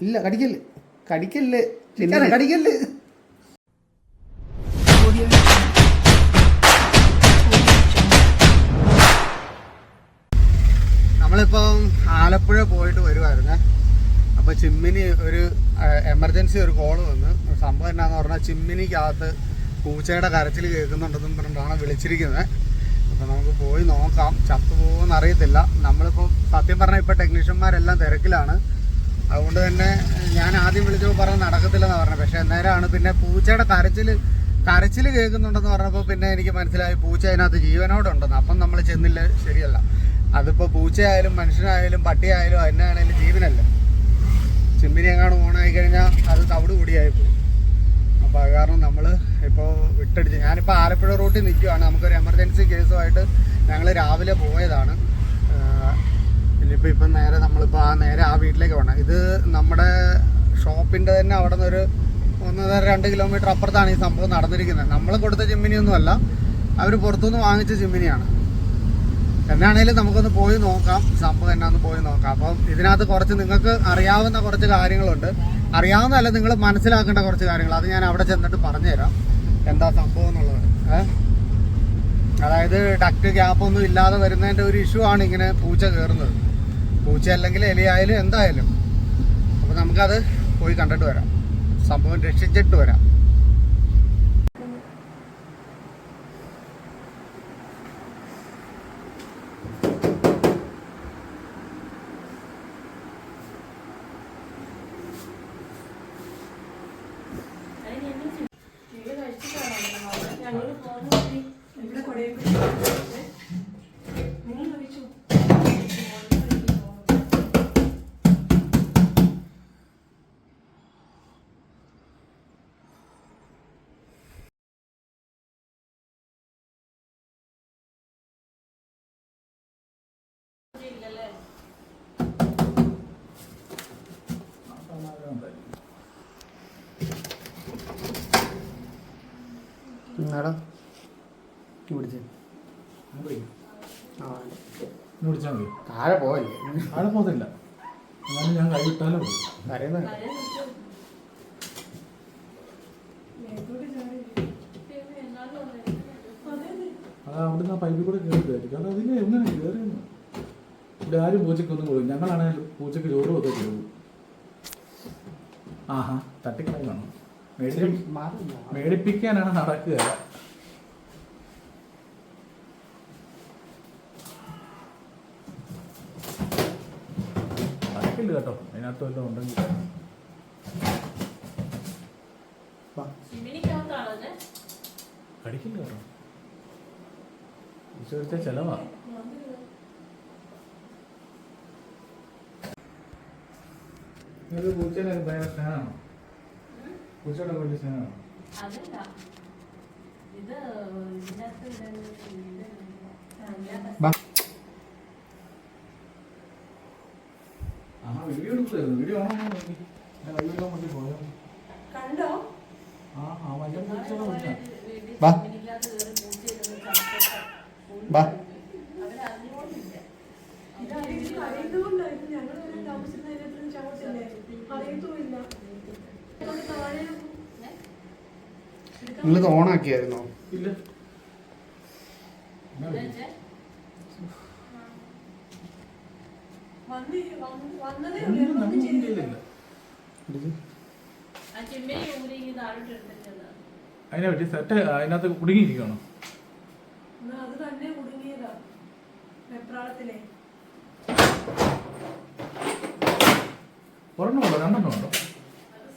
ഇല്ല നമ്മളിപ്പം ആലപ്പുഴ പോയിട്ട് വരുമായിരുന്നേ അപ്പൊ ചിമ്മിനി ഒരു എമർജൻസി ഒരു കോൾ വന്ന്. സംഭവം എന്നാന്ന് പറഞ്ഞാൽ ചിമ്മിനിക്കകത്ത് പൂച്ചയുടെ കരച്ചിൽ കേൾക്കുന്നുണ്ടെന്നും പറഞ്ഞിട്ടാണ് വിളിച്ചിരിക്കുന്നത്. അപ്പോൾ നമുക്ക് പോയി നോക്കാം. ചത്തു പോകുമെന്ന് അറിയത്തില്ല. നമ്മളിപ്പോൾ സത്യം പറഞ്ഞാൽ ഇപ്പോൾ ടെക്നീഷ്യന്മാരെല്ലാം തിരക്കിലാണ്. അതുകൊണ്ട് തന്നെ ഞാൻ ആദ്യം വിളിച്ചപ്പോൾ പറഞ്ഞ് നടക്കത്തില്ലെന്ന് പറഞ്ഞു പക്ഷേ അന്നേരമാണ് പിന്നെ പൂച്ചയുടെ കരച്ചിൽ കരച്ചിൽ കേൾക്കുന്നുണ്ടെന്ന് പറഞ്ഞപ്പോൾ പിന്നെ എനിക്ക് മനസ്സിലായി പൂച്ച അതിനകത്ത് ജീവനോടുണ്ടെന്ന്. അപ്പം നമ്മൾ ചെന്നില്ല. ശരിയല്ല. അതിപ്പോൾ പൂച്ചയായാലും മനുഷ്യനായാലും പട്ടിയായാലും അതിനാണെങ്കിലും ജീവനല്ല? ചിമ്മിനി എങ്ങാണ്ട് ഓണായി കഴിഞ്ഞാൽ അത് തവിട് കൂടിയായി അപ്പോൾ അത് കാരണം നമ്മൾ ഇപ്പോൾ വിട്ടടിച്ച് ഞാനിപ്പോൾ ആലപ്പുഴ റൂട്ടിൽ നിൽക്കുകയാണ് നമുക്കൊരു എമർജൻസി കേസുമായിട്ട് ഞങ്ങൾ രാവിലെ പോയതാണ്. ഇനിയിപ്പോൾ ഇപ്പം നേരെ നമ്മളിപ്പോൾ ആ നേരെ ആ വീട്ടിലേക്ക് പോകണം ഇത് നമ്മുടെ ഷോപ്പിന്റെ തന്നെ അവിടെ നിന്നൊരു ഒന്നര രണ്ട് കിലോമീറ്റർ അപ്പുറത്താണ് ഈ സംഭവം നടന്നിരിക്കുന്നത്. നമ്മൾ കൊടുത്ത ചിമ്മിനിയൊന്നുമല്ല. അവർ പുറത്തുനിന്ന് വാങ്ങിച്ച ചിമ്മിനിയാണ്. എന്നാണേലും നമുക്കൊന്ന് പോയി നോക്കാം. സംഭവം എന്നാന്ന് പോയി നോക്കാം. അപ്പം ഇതിനകത്ത് കുറച്ച് നിങ്ങൾക്ക് അറിയാവുന്ന കുറച്ച് കാര്യങ്ങളുണ്ട്. അറിയാവുന്നതല്ല നിങ്ങൾ മനസ്സിലാക്കേണ്ട കുറച്ച് കാര്യങ്ങൾ. അത് ഞാൻ അവിടെ ചെന്നിട്ട് പറഞ്ഞുതരാം. എന്താ സംഭവം എന്നുള്ളത്. അതായത് ഡക്ട് ഗ്യാപ്പ് ഒന്നും ഇല്ലാതെ വരുന്നതിന്റെ ഒരു ഇഷ്യൂ ആണ് ഇങ്ങനെ പൂച്ച കയറുന്നത് പൂച്ച അല്ലെങ്കിൽ എലിയായാലും എന്തായാലും. അപ്പോൾ നമുക്കത് പോയി കണ്ടിട്ട് വരാം. സംഭവം രക്ഷിച്ചിട്ട് വരാം. എന്നാടാ പിടിച്ച്. ആ വിളിച്ചാൽ മതി. താഴെ പോവല്ലേ ആടെ പോകത്തില്ല. എന്നാലും ഞാൻ കൈവിട്ടാലോ മതി കരയുന്ന. അത് അവിടുന്ന് ആ പൈപ്പിൽ കൂടെ കയറിയതായിരിക്കും അത് അതിന് എങ്ങനെ കയറിയെന്ന് ഇവിടെ ആരും പൂച്ചയ്ക്കൊന്നും കൊടുക്കും ഞങ്ങളാണെങ്കിൽ പൂച്ചയ്ക്ക് ചോറ് ഒക്കെ കൊടുക്കും ആഹാ തട്ടിക്കളയാണോ മേടി മേടിപ്പിക്കാനാണ് നടക്കുക. കേട്ടോ. അതിനകത്ത് വല്ലതും ഉണ്ടെങ്കിൽ കടിക്കില്ല കേട്ടോ. വിശ്വസിച്ച ചെലവാ. നിങ്ങൾക്ക് പൂച്ചയുടെ ഭയങ്കര സ്നേഹമാണോ? പൂച്ചയുടെ വലിയ സ്നേഹമാണോ? അതല്ല. ഇത് ഇതിനകത്ത് ഇടുന്ന ഇത് ബാ ആ വീഡിയോ വീഡിയോ നോക്കി ഞാൻ വീഡിയോ വേണ്ടി പോയോ കണ്ടോ? ആ പൂച്ചയുടെ കയറി പൂച്ച ഇരുന്ന് അതിനെ പറ്റി സെറ്റ് അതിനകത്ത് കുടുങ്ങിയിരിക്കണോ ഒരെണ്ണമുണ്ടോ അത് തന്നെ കുടുങ്ങിയതാ. വെപ്രാളത്തിലെ. ഒരെണ്ണം ഉണ്ടോ? രണ്ടെണ്ണം ഉണ്ടോ?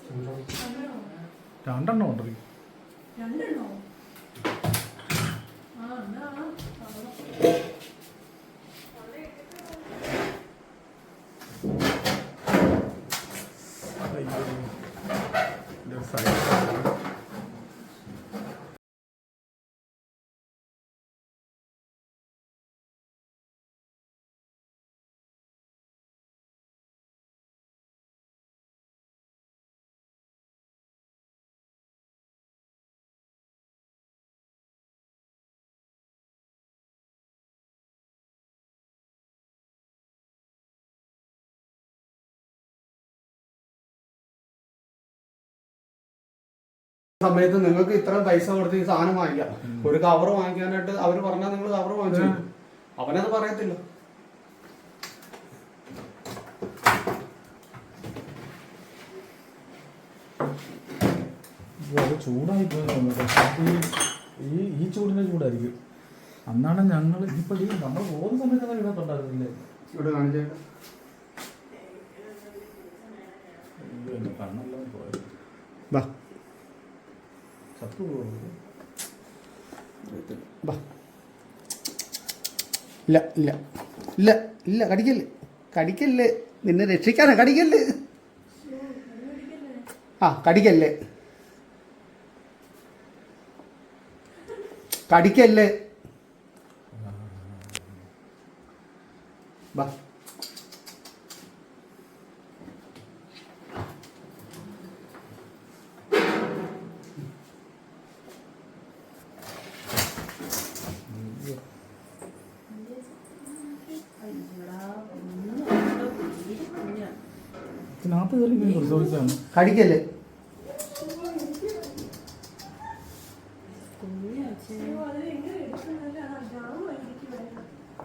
രണ്ടെണ്ണോ? രണ്ടെണ്ണം ഉണ്ടോ? രണ്ടെണ്ണോ ആ എന്നാ കാണാം. അയ്യോ സൈഡ് സമയത്ത് നിങ്ങൾക്ക് ഇത്രയും പൈസ കൊടുത്ത് ഈ സാധനം വാങ്ങിക്കാം. ഒരു കവർ വാങ്ങിക്കാനായിട്ട് അവർ പറഞ്ഞാൽ നിങ്ങൾ കവർ വാങ്ങിച്ചു. അവനത് പറയത്തില്ല. ചൂടായി ഈ ഈ ചൂടിന്റെ ചൂടായിരിക്കും. അന്നാണ് ഞങ്ങൾ ഇപ്പൊ ഈ നമ്മൾ പോകുന്ന സമയത്ത് ഇവിടെ ഇതിനകത്തുണ്ടായിരുന്നില്ലേ ഇവിടെ കാണിച്ചേട്ടാ അയ്യോ, എന്റെ കണ്ണെല്ലാം പോയത് ചത്തു ബാ. ഇല്ല ഇല്ല. ഇല്ല ഇല്ല കടിക്കല്ലേ കടിക്കല്ലേ നിന്നെ രക്ഷിക്കാനാ കടിക്കല്ലേ ആ കടിക്കല്ലേ കടിക്കല്ലേ ബാ ഇതിനകത്ത് കയറി ഇങ്ങനെ പരിശോധിച്ചാണ് കടിക്കല്ലേ?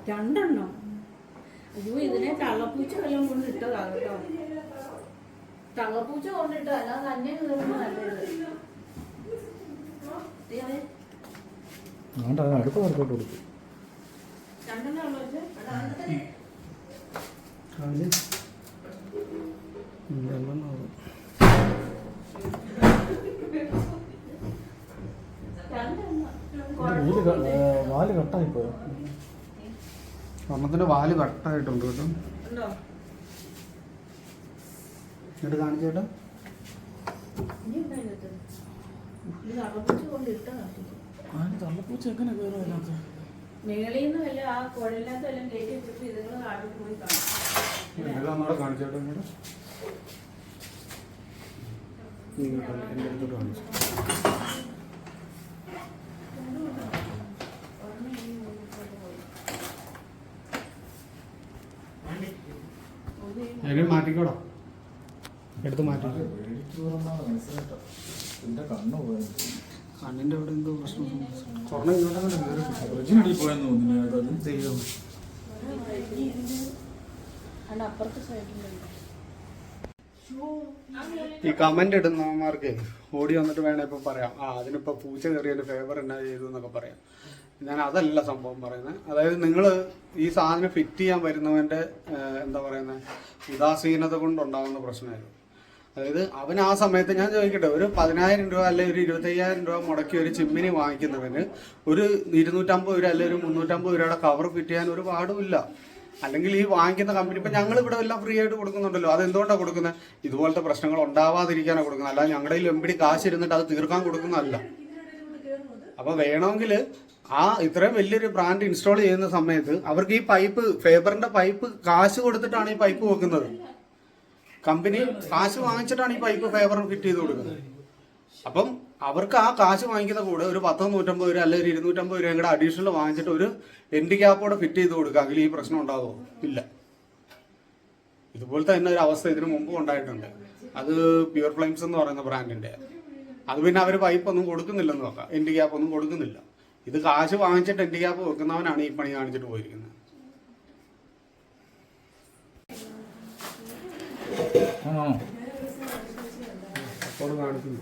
രണ്ടെണ്ണോ. അയ്യോ ഇതിനെ തള്ളപ്പൂച്ച വല്ലതും കൊണ്ട് ഇട്ടതാ കേട്ടോ. തള്ളപ്പൂച്ച കൊണ്ടിട്ട് അല്ലാതെ തന്നെ നല്ലത്. അടുത്ത വർക്കൗട്ട് കൊടുത്തു രണ്ടെണ്ണം വെച്ച് രണ്ടെണ്ണം വീൽ കട്ടായി പോയോ സ്വർണത്തിന്റെ വാൽ കട്ടായിട്ടുണ്ട് കേട്ടോ എന്നിട്ട് കാണിച്ചേട്ടാ തള്ളപ്പൂച്ച? എങ്ങനെ കയറും അതിനകത്ത്? മേളിന്ന് വല്ല ആ കുഴലിനകത്ത് വല്ലതും കയറ്റി വെച്ചിട്ട് ഇതുങ്ങൾ കാട്ടിൽ പോയി കാണാം. കാണിച്ചേട്ടാ എന്റെ അടുത്തോട്ട് കാണിച്ചു അതിനെ മാറ്റിക്കോടാ? എടുത്ത് മാറ്റി. കണ്ണിന്റെ അവിടെ എന്തോ പ്രശ്നം. കയറി ഫ്രിഡ്ജിനടിയിൽ പോയെന്ന് തോന്നുന്നു. അപ്പുറത്തെ സൈഡിലുണ്ട് ഈ കമന്റ് ഇടുന്നവന്മാർക്ക് ഓടി വന്നിട്ട് വേണേ ഇപ്പൊ പറയാം. ആ അതിനിപ്പോ പൂച്ച കയറിയതിന്റെ ഫേവർ എന്നാ ചെയ്തു എന്നൊക്കെ പറയാം. ഞാൻ അതല്ല സംഭവം പറയുന്നത്. അതായത് നിങ്ങൾ ഈ സാധനം ഫിറ്റ് ചെയ്യാൻ വരുന്നവന്റെ എന്താ പറയുന്നത് ഉദാസീനത കൊണ്ടുണ്ടാകുന്ന പ്രശ്നമായിരുന്നു. അതായത് അവൻ ആ സമയത്ത് ഞാൻ ചോദിക്കട്ടെ ഒരു പതിനായിരം രൂപ അല്ലെങ്കിൽ ഒരു ഇരുപത്തയ്യായിരം രൂപ മുടക്കി ഒരു ചിമ്മിനി വാങ്ങിക്കുന്നവന് ഒരു ഇരുന്നൂറ്റമ്പത് രൂപ അല്ലെങ്കിൽ ഒരു മുന്നൂറ്റമ്പത് രൂപയുടെ കവർ ഫിറ്റ് ചെയ്യാൻ ഒരു പാടുമില്ല. അല്ലെങ്കിൽ ഈ വാങ്ങിക്കുന്ന കമ്പനി ഇപ്പൊ ഞങ്ങൾ ഇവിടെ എല്ലാം ഫ്രീ ആയിട്ട് കൊടുക്കുന്നുണ്ടല്ലോ. അത് എന്തുകൊണ്ടാണ് കൊടുക്കുന്നത് ഇതുപോലത്തെ പ്രശ്നങ്ങൾ ഉണ്ടാവാതിരിക്കാനാണ് കൊടുക്കുന്നത് അല്ലാതെ ഞങ്ങളുടെ കയ്യിൽ എമ്പിടി കാശ് ഇരുന്നിട്ട് അത് തീർക്കാൻ കൊടുക്കുന്നതല്ല. അപ്പൊ വേണമെങ്കിൽ ആ ഇത്രയും വലിയൊരു ബ്രാൻഡ് ഇൻസ്റ്റാൾ ചെയ്യുന്ന സമയത്ത് അവർക്ക് ഈ പൈപ്പ് ഫേബറിന്റെ പൈപ്പ് കാശ് കൊടുത്തിട്ടാണ് ഈ പൈപ്പ് വെക്കുന്നത്. കമ്പനി കാശ് വാങ്ങിച്ചിട്ടാണ് ഈ പൈപ്പ് ഫേബറിന് ഫിറ്റ് ചെയ്ത് കൊടുക്കുന്നത്. അപ്പം അവർക്ക് ആ കാശ് വാങ്ങിക്കുന്ന കൂടെ ഒരു പത്തോ നൂറ്റമ്പത് രൂപ അല്ലെങ്കിൽ ഇരുന്നൂറ്റമ്പത് രൂപ കൂടെ അഡീഷണൽ വാങ്ങിച്ചിട്ട് ഒരു എൻഡി ക്യാപ്പോടെ ഫിറ്റ് ചെയ്ത് കൊടുക്കാമെങ്കിൽ ഈ പ്രശ്നം ഉണ്ടാകുമോ ഇല്ല. ഇതുപോലത്തെ തന്നെ ഒരു അവസ്ഥ ഇതിനു മുമ്പ് ഉണ്ടായിട്ടുണ്ട്. അത് പ്യുവർ ഫ്ലെയിംസ് എന്ന് പറയുന്ന ബ്രാൻഡിന്റെ അത് പിന്നെ അവർ പൈപ്പ് ഒന്നും കൊടുക്കുന്നില്ലെന്ന് നോക്കാം. എൻഡി ക്യാപ്പ് ഒന്നും കൊടുക്കുന്നില്ല. ഇത് കാശ് വാങ്ങിച്ചിട്ട് എൻഡി ക്യാപ്പ് വെക്കുന്നവനാണ് ഈ പണി കാണിച്ചിട്ട് പോയിരിക്കുന്നത്. കാണിക്കുന്നു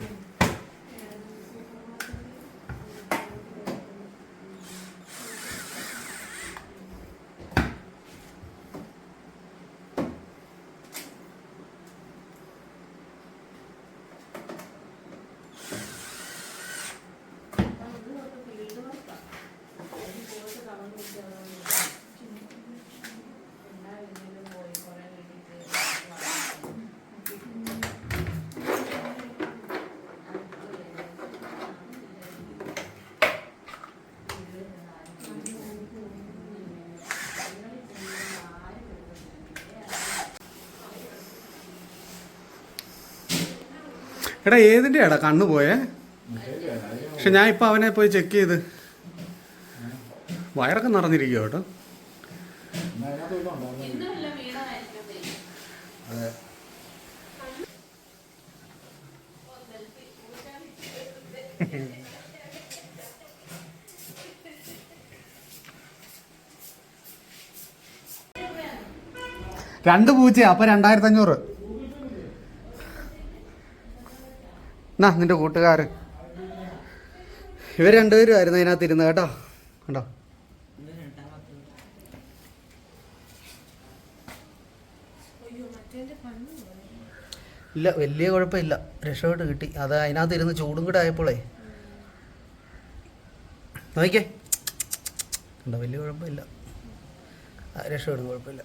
എടാ ഏതിന്റെ എടാ കണ്ണു പോയേ? പക്ഷെ ഞാൻ ഇപ്പം അവനെ പോയി ചെക്ക് ചെയ്ത്. വയറൊക്കെ നിറഞ്ഞിരിക്കുക കേട്ടോ. രണ്ട് പൂച്ചയാ അപ്പൊ രണ്ടായിരത്തി അഞ്ഞൂറ് എന്നാ നിന്റെ കൂട്ടുകാർ ഇവർ രണ്ടുപേരും ആയിരുന്നു അതിനകത്ത് ഇരുന്ന് കേട്ടോ. കണ്ടോ? ഇല്ല വലിയ കുഴപ്പമില്ല. രക്ഷപ്പെട്ട് കിട്ടി. അത് അതിനകത്ത് ഇരുന്ന് ചൂടും കൂടെ ആയപ്പോളേ. നോക്കിക്കേ. ഉണ്ടോ വലിയ കുഴപ്പമില്ല. രക്ഷപ്പെടും കുഴപ്പമില്ല.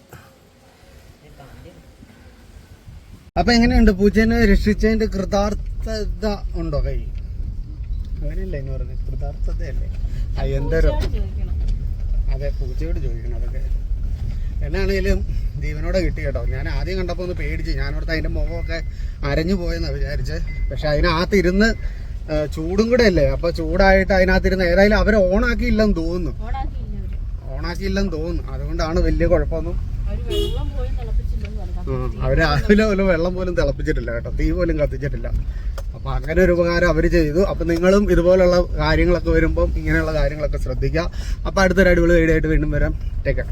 അപ്പൊ എങ്ങനെയുണ്ട് പൂച്ചേനെ രക്ഷിച്ചതിന്റെ കൃതാർത്ഥത ഉണ്ടോ കൈ? അങ്ങനെയല്ല എന്ന് പറഞ്ഞത് കൃതാർത്ഥതയല്ലേ? ആ എന്തോരോ അതെ പൂച്ചയോട് ചോദിക്കണം അതൊക്കെ. എന്നാണെങ്കിലും ജീവനോടെ കിട്ടി കേട്ടോ. ഞാൻ ആദ്യം കണ്ടപ്പോൾ ഒന്ന് പേടിച്ച് ഞാനോടത്ത് അതിന്റെ മുഖമൊക്കെ അരഞ്ഞു പോയെന്നാണ് വിചാരിച്ച്. പക്ഷെ അതിനകത്ത് ഇരുന്ന് ചൂടും കൂടെ അല്ലേ? അപ്പോൾ ചൂടായിട്ട് അതിനകത്ത് ഇരുന്ന് ഏതായാലും അവർ ഓണാക്കിയില്ലെന്ന് തോന്നുന്നു. ഓണാക്കിയില്ല അവർ. ഓണാക്കിയില്ലെന്ന് തോന്നുന്നു. അതുകൊണ്ടാണ് വലിയ കുഴപ്പമൊന്നും അവർ രാവിലെ പോലും വെള്ളം പോലും തിളപ്പിച്ചിട്ടില്ല കേട്ടോ. തീ പോലും കത്തിച്ചിട്ടില്ല. അപ്പോൾ അങ്ങനെ ഒരു ഉപകാരം അവർ ചെയ്തു. അപ്പോൾ നിങ്ങളും ഇതുപോലുള്ള കാര്യങ്ങളൊക്കെ വരുമ്പം ഇങ്ങനെയുള്ള കാര്യങ്ങളൊക്കെ ശ്രദ്ധിക്കുക. അപ്പോൾ അടുത്തൊരു അടിപൊളി വീഡിയോ ആയിട്ട് വീണ്ടും വരാം. ടേക്ക്